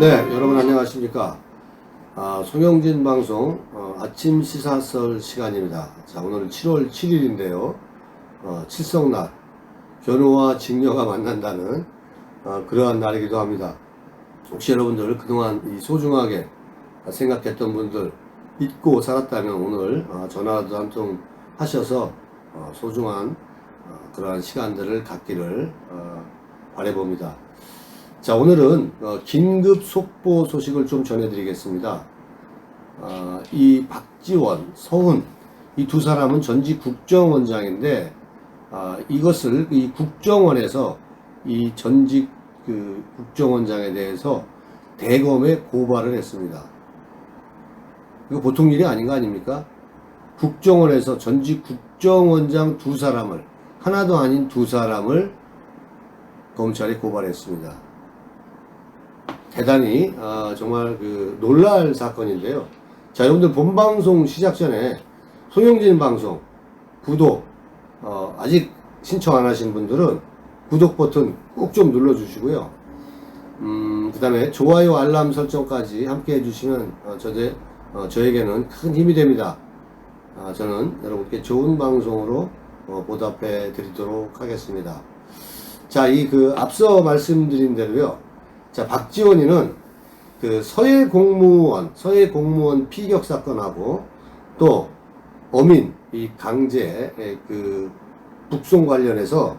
네, 여러분 안녕하십니까. 아, 송영진 방송 어, 아침 시사설 시간입니다. 자, 오늘은 7월 7일인데요. 어, 칠성날, 견우와 직녀가 만난다는 어, 그러한 날이기도 합니다. 혹시 여러분들 그동안 이 소중하게 생각했던 분들 잊고 살았다면 오늘 어, 전화도 한 통 하셔서 어, 소중한 어, 그러한 시간들을 갖기를 어, 바래봅니다. 자, 오늘은 어, 긴급 속보 소식을 좀 전해드리겠습니다. 어, 이 박지원, 서훈 이 두 사람은 전직 국정원장인데 아, 이것을 이 국정원에서 이 전직 그 국정원장에 대해서 대검에 고발을 했습니다. 이거 보통 일이 아닌 거 아닙니까? 국정원에서 전직 국정원장 두 사람을 하나도 아닌 두 사람을 검찰이 고발했습니다. 대단히 아, 정말 그 놀랄 사건인데요. 자, 여러분들 본 방송 시작 전에 송영진 방송 구독 어, 아직 신청 안 하신 분들은 구독 버튼 꼭 좀 눌러주시고요. 음, 그 다음에 좋아요 알람 설정까지 함께 해주시면 어, 저제, 어, 저에게는 큰 힘이 됩니다. 아, 저는 여러분께 좋은 방송으로 어, 보답해 드리도록 하겠습니다. 자, 이 그 앞서 말씀드린 대로요. 자, 박지원이는 그 서해 공무원, 서해 공무원 피격 사건하고 또 어민 이 강제 그 북송 관련해서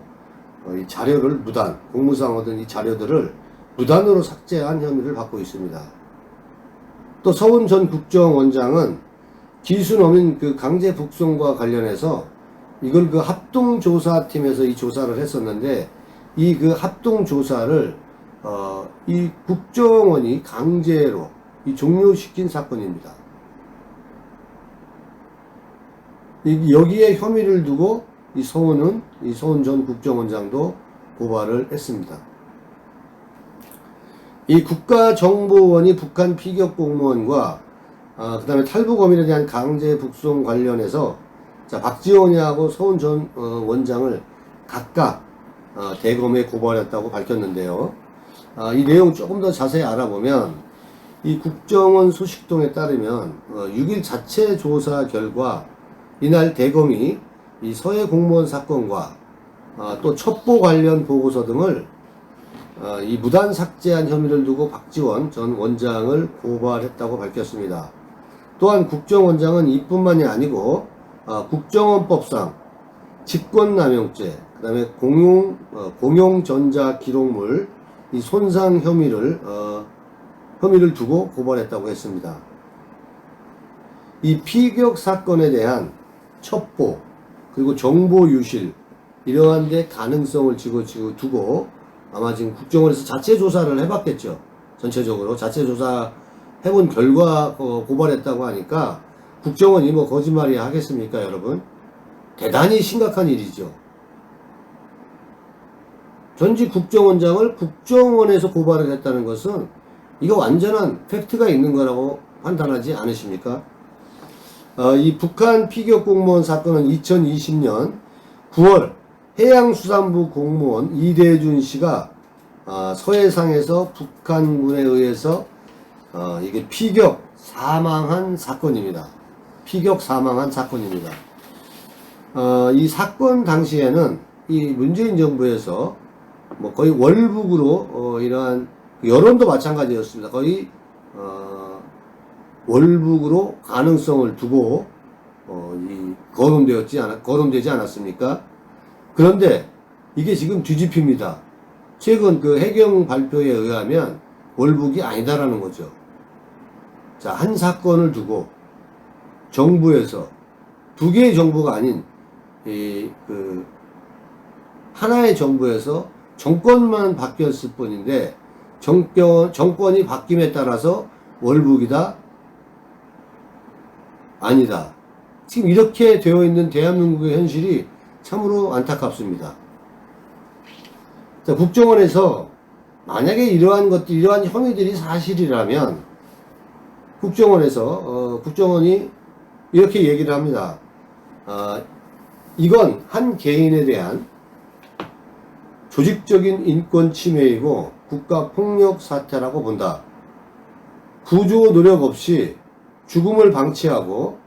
어, 이 자료를 무단 공무상 얻은 이 자료들을 무단으로 삭제한 혐의를 받고 있습니다. 또 서훈 전 국정원장은 기순 어민 그 강제 북송과 관련해서 이걸 그 합동조사팀에서 이 조사를 했었는데 이 그 합동조사를 어, 이 국정원이 강제로 이 종료시킨 사건입니다. 이- 여기에 혐의를 두고 이 서훈은 이 서훈 전 국정원장도 고발을 했습니다. 이 국가정보원이 북한 피격 공무원과 아, 그 다음에 탈북어민에 대한 강제 북송 관련해서 자 박지원이하고 서훈 전 어, 원장을 각각 어, 대검에 고발했다고 밝혔는데요. 아, 이 내용 조금 더 자세히 알아보면 이 국정원 소식통에 따르면 어, 6일 자체 조사 결과 이날 대검이 이 서해 공무원 사건과 아, 또 첩보 관련 보고서 등을 아, 이 무단 삭제한 혐의를 두고 박지원 전 원장을 고발했다고 밝혔습니다. 또한 국정원장은 이뿐만이 아니고 아, 국정원법상 직권남용죄, 그 다음에 공용 어, 공용전자 기록물 이 손상 혐의를 어, 혐의를 두고 고발했다고 했습니다. 이 피격 사건에 대한 첩보 그리고 정보 유실 이러한 데 가능성을 지고 지고 두고 아마 지금 국정원에서 자체 조사를 해봤겠죠. 전체적으로 자체 조사 해본 결과 어, 고발했다고 하니까 국정원이 뭐 거짓말이 하겠습니까, 여러분? 대단히 심각한 일이죠. 전직 국정원장을 국정원에서 고발을 했다는 것은 이거 완전한 팩트가 있는 거라고 판단하지 않으십니까? 어, 이 북한 피격 공무원 사건은 2020년 9월 해양수산부 공무원 이대준 씨가 어, 서해상에서 북한군에 의해서 어, 이게 피격 사망한 사건입니다. 피격 사망한 사건입니다. 어, 이 사건 당시에는 이 문재인 정부에서 뭐 거의 월북으로 어, 이러한 여론도 마찬가지였습니다. 거의 어, 월북으로 가능성을 두고 어, 이 거론되었지 않 거론되지 않았습니까? 그런데 이게 지금 뒤집힙니다. 최근 그 해경 발표에 의하면 월북이 아니다라는 거죠. 자, 한 사건을 두고 정부에서 두 개의 정부가 아닌 이 그 하나의 정부에서 정권만 바뀌었을 뿐인데 정권 정권이 바뀜에 따라서 월북이다 아니다. 지금 이렇게 되어 있는 대한민국의 현실이 참으로 안타깝습니다. 자, 국정원에서 만약에 이러한 것들, 이러한 혐의들이 사실이라면 국정원에서 어, 국정원이 이렇게 얘기를 합니다. 아, 이건 한 개인에 대한 조직적인 인권 침해이고 국가 폭력 사태라고 본다. 구조 노력 없이 죽음을 방치하고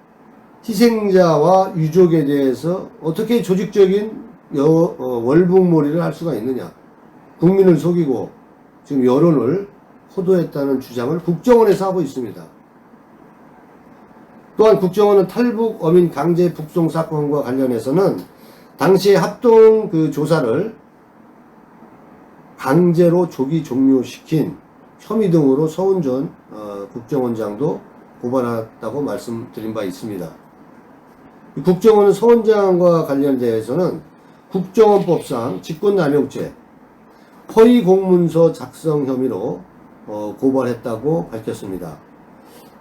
희생자와 유족에 대해서 어떻게 조직적인 여, 어, 월북몰이를 할 수가 있느냐. 국민을 속이고 지금 여론을 호도했다는 주장을 국정원에서 하고 있습니다. 또한 국정원은 탈북 어민 강제 북송 사건과 관련해서는 당시에 합동 그 조사를 강제로 조기 종료시킨 혐의 등으로 서훈 전 어, 국정원장도 고발했다고 말씀드린 바 있습니다. 이 국정원은 서원장과 관련돼서는 국정원법상 직권남용죄, 허위 공문서 작성 혐의로 어, 고발했다고 밝혔습니다.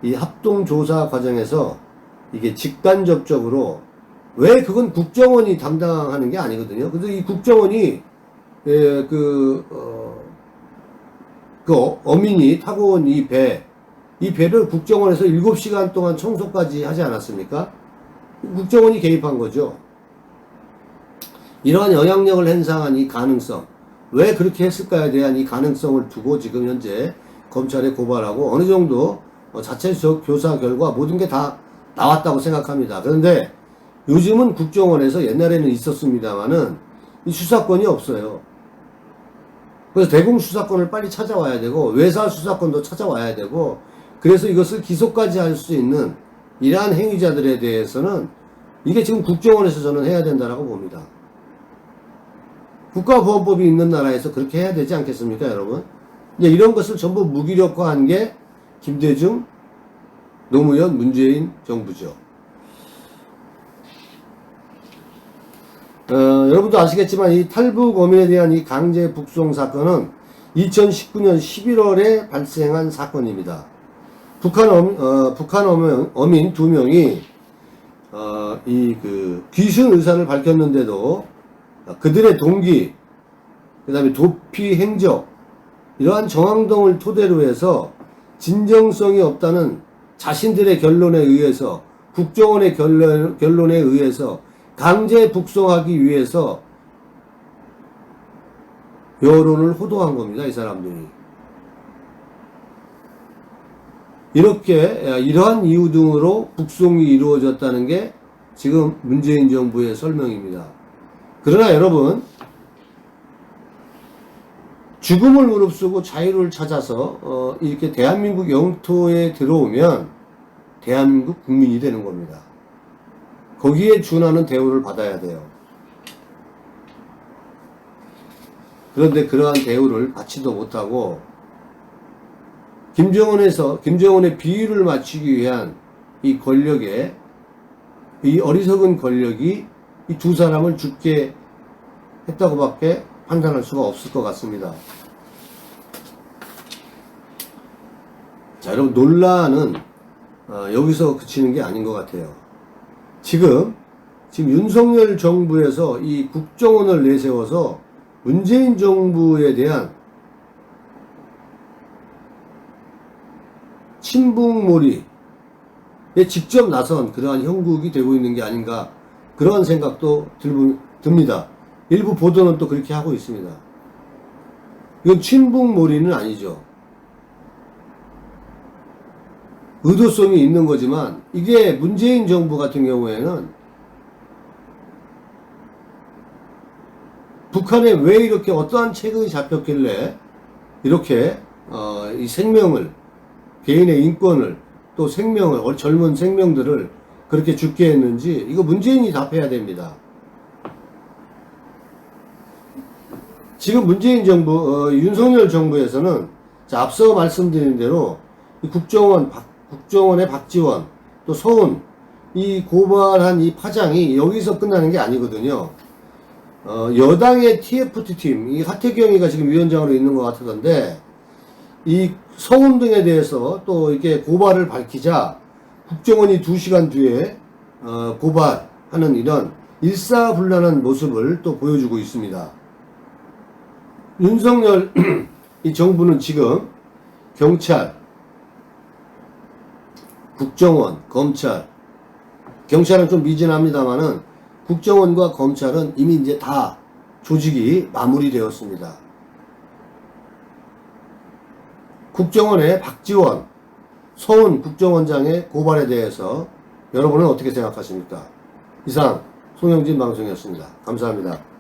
이 합동조사 과정에서 이게 직간접적으로 왜 그건 국정원이 담당하는 게 아니거든요. 그래서 이 국정원이 예, 그, 어, 그 어- 어민이 타고 온 이 배, 이 배를 국정원에서 7시간 동안 청소까지 하지 않았습니까? 국정원이 개입한 거죠. 이러한 영향력을 행사한 이 가능성, 왜 그렇게 했을까에 대한 이 가능성을 두고 지금 현재 검찰에 고발하고 어느 정도 어, 자체 조- 교사 결과 모든 게 다 나왔다고 생각합니다. 그런데 요즘은 국정원에서 옛날에는 있었습니다만은 이 수사권이 없어요. 그래서 대공 수사권을 빨리 찾아와야 되고 외사 수사권도 찾아와야 되고 그래서 이것을 기소까지 할 수 있는 이러한 행위자들에 대해서는 이게 지금 국정원에서 저는 해야 된다라고 봅니다. 국가보안법이 있는 나라에서 그렇게 해야 되지 않겠습니까, 여러분? 이런 것을 전부 무기력화한 게 김대중, 노무현, 문재인 정부죠. 어, 여러분도 아시겠지만 이 탈북 어민에 대한 이 강제 북송 사건은 2019년 11월에 발생한 사건입니다. 북한 어민, 어, 북한 어민, 어민 두 명이 어, 이그 귀순 의사를 밝혔는데도 그들의 동기, 그 다음에 도피 행적, 이러한 정황등을 토대로 해서 진정성이 없다는 자신들의 결론에 의해서 국정원의 결론, 결론에 의해서 강제 북송하기 위해서 여론을 호도한 겁니다. 이 사람들이. 이렇게 이러한 이유 등으로 북송이 이루어졌다는 게 지금 문재인 정부의 설명입니다. 그러나 여러분 죽음을 무릅쓰고 자유를 찾아서 어, 이렇게 대한민국 영토에 들어오면 대한민국 국민이 되는 겁니다. 거기에 준하는 대우를 받아야 돼요. 그런데 그러한 대우를 받지도 못하고 김정은에서 김정은의 비위를 맞추기 위한 이 권력에 이 어리석은 권력이 이 두 사람을 죽게 했다고밖에 판단할 수가 없을 것 같습니다. 자, 여러분 논란은 어, 여기서 그치는 게 아닌 것 같아요. 지금 지금 윤석열 정부에서 이 국정원을 내세워서 문재인 정부에 대한 친북몰이에 직접 나선 그러한 형국이 되고 있는 게 아닌가 그러한 생각도 들, 듭니다. 일부 보도는 또 그렇게 하고 있습니다. 이건 친북몰이는 아니죠. 의도성이 있는 거지만 이게 문재인 정부 같은 경우에는 북한에 왜 이렇게 어떠한 책이 잡혔길래 이렇게 어, 이 생명을 개인의 인권을 또 생명을 어, 젊은 생명들을 그렇게 죽게 했는지 이거 문재인이 답해야 됩니다. 지금 문재인 정부 어, 윤석열 정부에서는 자, 앞서 말씀드린 대로 이 국정원 박, 국정원의 박지원 또 서훈 이 고발한 이 파장이 여기서 끝나는 게 아니거든요. 어, 여당의 TFT 팀, 이 하태경이가 지금 위원장으로 있는 것 같던데, 이 서훈 등에 대해서 또 이렇게 고발을 밝히자 국정원이 2시간 뒤에 어, 고발하는 이런 일사불란한 모습을 또 보여주고 있습니다. 윤석열 이 정부는 지금 경찰, 국정원, 검찰, 경찰은 좀 미진합니다만은 국정원과 검찰은 이미 이제 다 조직이 마무리되었습니다. 국정원의 박지원, 서훈 국정원장의 고발에 대해서 여러분은 어떻게 생각하십니까? 이상 송영진 방송이었습니다. 감사합니다.